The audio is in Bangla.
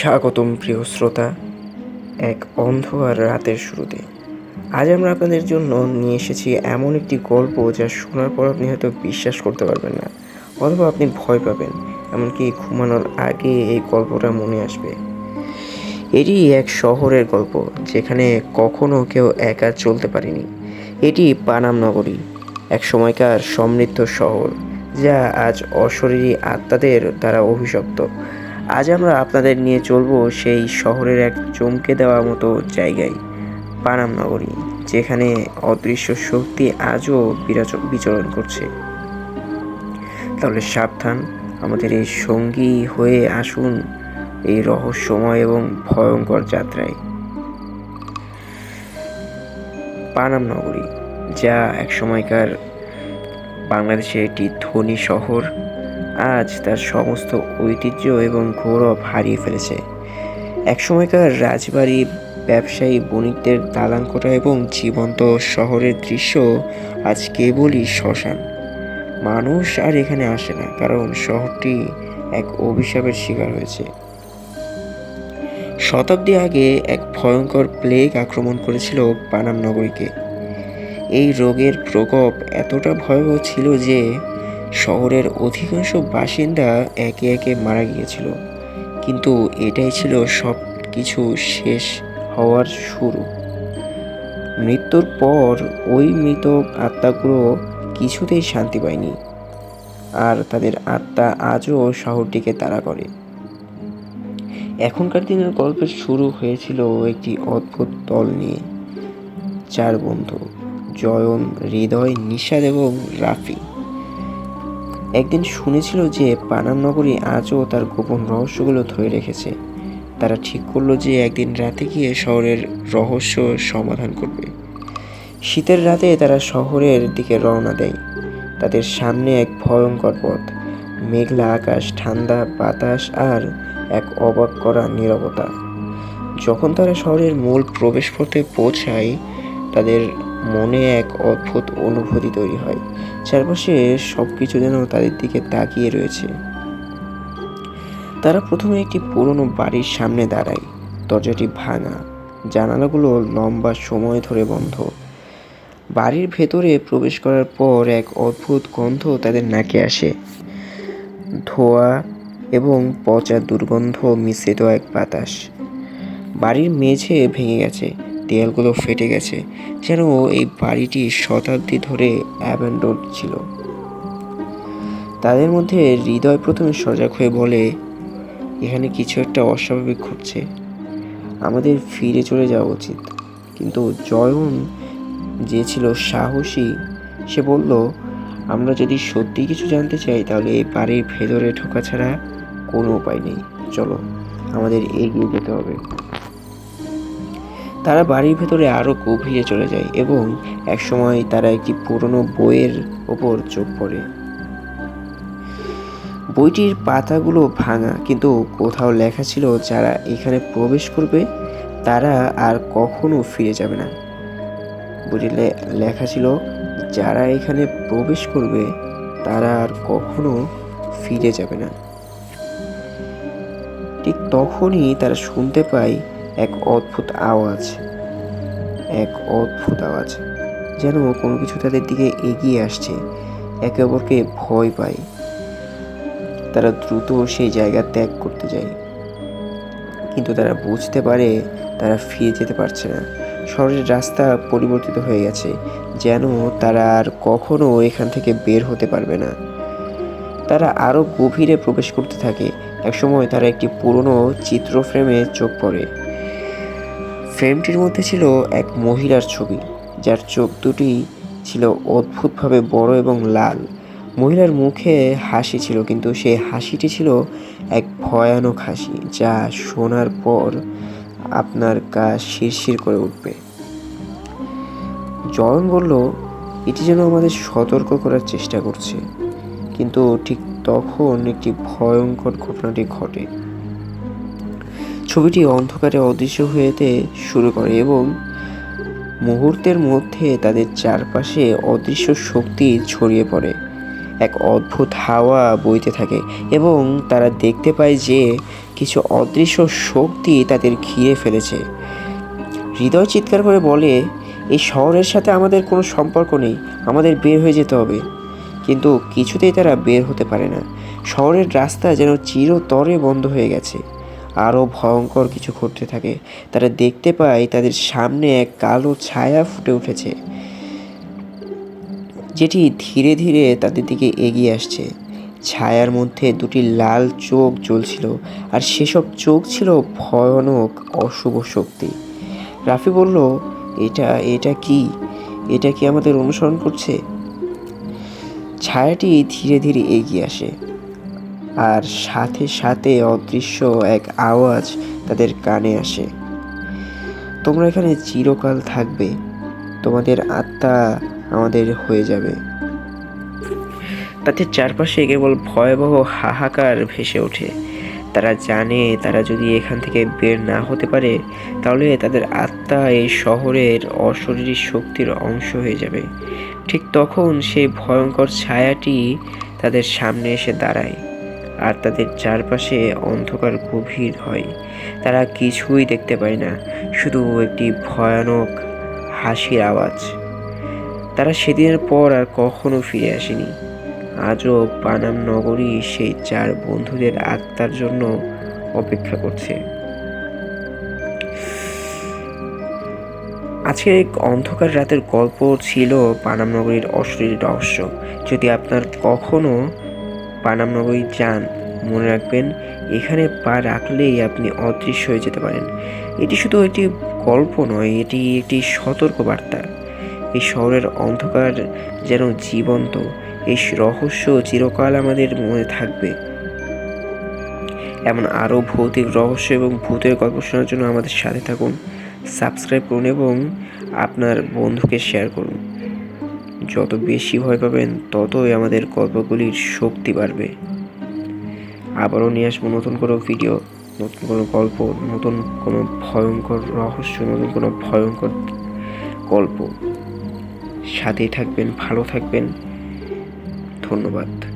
স্বাগতম প্রিয় শ্রোতা। এক অন্ধকার রাতের শুরুতে। আজ আমরা আপনাদের জন্য নিয়ে এসেছি এমন একটি গল্প যা শোনার পর আপনি হয়তো বিশ্বাস করতে পারবেন না, অথবা আপনি ভয় পাবেন, এমনকি ঘুমানোর আগে এই গল্পটা মনে আসবে। এটি এক শহরের গল্প, যেখানে কখনো কেউ একা চলতে পারেনি। এটি পানাম নগরী, এক সময়কার সমৃদ্ধ শহর, যা আজ অশরীরী আত্মাদের দ্বারা অভিশপ্ত। আজ আমরা আপনাদের নিয়ে চলবো সেই শহরের এক চমকে দেওয়ার মতো জায়গায়, পানাম নগরী, যেখানে অদৃশ্য শক্তি আজও বিচরণ করছে। তাহলে সাবধান, আমাদের এই সঙ্গী হয়ে আসুন এই রহস্যময় এবং ভয়ঙ্কর যাত্রায়। পানাম নগরী, যা এক সময়কার বাংলাদেশের একটি ধনী শহর আজ তার সমস্ত ঐতিহ্য এবং গৌরব হারিয়ে ফেলেছে। একসময়কার রাজবাড়ি, ব্যবসায়ী, বণিকদের দালান দালানকোটা এবং জীবন্ত শহরের দৃশ্য আজ কেবলই শ্মশান। মানুষ আর এখানে আসে না, কারণ শহরটি এক অভিশাপের শিকার হয়েছে। শতাব্দী আগে এক ভয়ঙ্কর প্লেগ আক্রমণ করেছিল পানাম নগরীকে। এই রোগের প্রকোপ এতটা ভয়াবহ ছিল যে শহরের অধিকাংশ বাসিন্দা একে একে মারা গিয়েছিল। কিন্তু এটাই ছিল সব কিছু শেষ হওয়ার শুরু। মৃত্যুর পর ওই মৃত আত্মাগুলো কিছুতেই শান্তি পায়নি। আর তাদের আত্মা আজও শহরটিকে তাড়া করে। এখনকার দিনের গল্পের শুরু হয়েছিল একটি অদ্ভুত দল নিয়ে। চার বন্ধু, জয়ন, হৃদয় নিষাদ এবং রাফি। একদিন শুনেছিল যে পানাম নগরী আজও তার গোপন রহস্যগুলো ধরে রেখেছে। তারা ঠিক করল যে একদিন রাতে গিয়ে শহরের রহস্য সমাধান করবে। শীতের রাতে তারা শহরের দিকে রওনা দেয়। তাদের সামনে এক ভয়ঙ্কর পথ। মেঘলা আকাশ, ঠান্ডা বাতাস আর এক অবাক করা নিরবতা। যখন তারা শহরের মূল প্রবেশ পথে পৌঁছায়, তাদের মনে এক অদ্ভুত অনুভূতি তৈরি হয়। চারপাশে সব কিছু যেন তাদের দিকে তাকিয়ে রয়েছে। তারা প্রথমে একটি পুরনো বাড়ির সামনে দাঁড়ায়। দরজাটি ভাঙা, জানালাগুলো লম্বা সময় ধরে বন্ধ। বাড়ির ভেতরে প্রবেশ করার পর এক অদ্ভুত গন্ধ তাদের নাকে আসে। ধোয়া এবং পচা দুর্গন্ধ মিশ্রিত এক বাতাস। বাড়ির মেঝে ভেঙে গেছে। দেয়ালগুলো ফেটে গেছে, যেন এই বাড়িটি শতাব্দী ধরে অ্যাবেন্ডন ছিল। তাদের মধ্যে হৃদয় প্রথমে সজাগ হয়ে বলে, এখানে কিছু একটা অস্বাভাবিক ঘটছে। আমাদের ফিরে চলে যাওয়া উচিত। কিন্তু জয়ন যে ছিল সাহসী, সে বলল, আমরা যদি সত্যি কিছু জানতে চাই, তাহলে এই বাড়ির ভেতরে ঢোকা ছাড়া কোনো উপায় নেই। চলো, আমাদের এগিয়ে যেতে হবে। তারা বাড়ির ভেতরে আরও গভীরে চলে যায় এবং একসময় তারা একটি পুরনো বইয়ের ওপর চোখ পড়ে। বইটির পাতাগুলো ভাঙা, কিন্তু কোথাও লেখা ছিল যারা এখানে প্রবেশ করবে, তারা আর কখনো ফিরে যাবে না। বইটিতে লেখা ছিল, যারা এখানে প্রবেশ করবে, তারা আর কখনো ফিরে যাবে না। ঠিক তখনই তারা শুনতে পায় এক অদ্ভুত আওয়াজ, এক অদ্ভুত আওয়াজ, যেন কোনো কিছু তাদের দিকে এগিয়ে আসছে। একে অপরকে ভয় পায়। তারা দ্রুত সেই জায়গা ত্যাগ করতে যায়। কিন্তু তারা বুঝতে পারে তারা ফিরে যেতে পারছে না। শহরের রাস্তা পরিবর্তিত হয়ে গেছে, যেন তারা আর কখনো এখান থেকে বের হতে পারবে না। তারা আরও গভীরে প্রবেশ করতে থাকে। একসময় তারা একটি পুরনো চিত্র ফ্রেমে চোখ পড়ে। ফ্রেমটির মধ্যে ছিল এক মহিলার ছবি, যার চোখ দুটি ছিল অদ্ভুতভাবে বড় এবং লাল। মহিলার মুখে হাসি ছিল, কিন্তু সেই হাসিটি ছিল এক ভয়ানক হাসি, যা শোনার পর আপনার কাজ শিরশির করে উঠবে। জয়ন বলল, এটি যেন আমাদের সতর্ক করার চেষ্টা করছে। কিন্তু ঠিক তখন একটি ভয়ঙ্কর ঘটনাটি ঘটে। ছবিটি অন্ধকারে অদৃশ্য হয়েতে শুরু করে এবং মুহূর্তের মধ্যে তাদের চারপাশে অদৃশ্য শক্তি ছড়িয়ে পড়ে। এক অদ্ভুত হাওয়া বইতে থাকে এবং তারা দেখতে পায় যে কিছু অদৃশ্য শক্তি তাদের ঘিরে ফেলেছে। হৃদয় চিৎকার করে বলে, এই শহরের সাথে আমাদের কোনো সম্পর্ক নেই, আমাদের বের হয়ে যেতে হবে। কিন্তু কিছুতেই তারা বের হতে পারে না। শহরের রাস্তা যেন চিরতরে বন্ধ হয়ে গেছে। আরও ভয়ঙ্কর কিছু ঘটতে থাকে। তারা দেখতে পায় তাদের সামনে এক কালো ছায়া ফুটে উঠেছে, যেটি ধীরে ধীরে তাদের দিকে এগিয়ে আসছে। ছায়ার মধ্যে দুটি লাল চোখ জ্বলছিল, আর সেসব চোখ ছিল ভয়ানক, অশুভ শক্তি। রাফি বলল, এটা এটা কি? এটা কি আমাদের অনুসরণ করছে? ছায়াটি ধীরে ধীরে এগিয়ে আসে। আর সাথে সাথে অদৃশ্য এক আওয়াজ তাদের কানে আসে। তোমরা এখানে চিরকাল থাকবে। তোমাদের আত্মা আমাদের হয়ে যাবে। তাদের চারপাশে কেবল ভয়াবহ হাহাকার ভেসে ওঠে। তারা জানে তারা যদি এখান থেকে বের না হতে পারে, তাহলে তাদের আত্মা এই শহরের অশরীরী শক্তির অংশ হয়ে যাবে। ঠিক তখন সেই ভয়ঙ্কর ছায়াটি তাদের সামনে এসে দাঁড়ায়। আর তাদের চারপাশে অন্ধকার গভীর হয়। তারা কিছুই দেখতে পায় না, শুধু একটি ভয়ানক হাসির আওয়াজ। তারা সেদিনের পর আর কখনো ফিরে আসেনি। আজও পানাম নগরী সেই চার বন্ধুদের আত্মার জন্য অপেক্ষা করছে। আজকের এক অন্ধকার রাতের গল্প ছিল পানাম নগরীর অশরীর রহস্য। যদি আপনার কখনো পানাম নগরী যান। মনে রাখবেন, এখানে পা রাখলেই আপনি অদৃশ্য হয়ে যেতে পারেন। এটি শুধু একটি গল্প নয়, এটি একটি সতর্ক বার্তা এই শহরের অন্ধকার যেন জীবন্ত, এই রহস্য চিরকাল আমাদের মনে থাকবে। এমন আরও ভৌতিক রহস্য এবং ভূতের গল্প শোনার জন্য আমাদের সাথে থাকুন, সাবস্ক্রাইব করুন এবং আপনার বন্ধুকে শেয়ার করুন। যত বেশি ভয় পাবেন, ততই আমাদের গল্পগুলির শক্তি বাড়বে। আবারও নিয়ে আসব নতুন কোনো ভিডিও নতুন কোনো গল্প, নতুন কোনো ভয়ঙ্কর রহস্য, নতুন কোনো ভয়ঙ্কর গল্প। সাথেই থাকবেন, ভালো থাকবেন। ধন্যবাদ।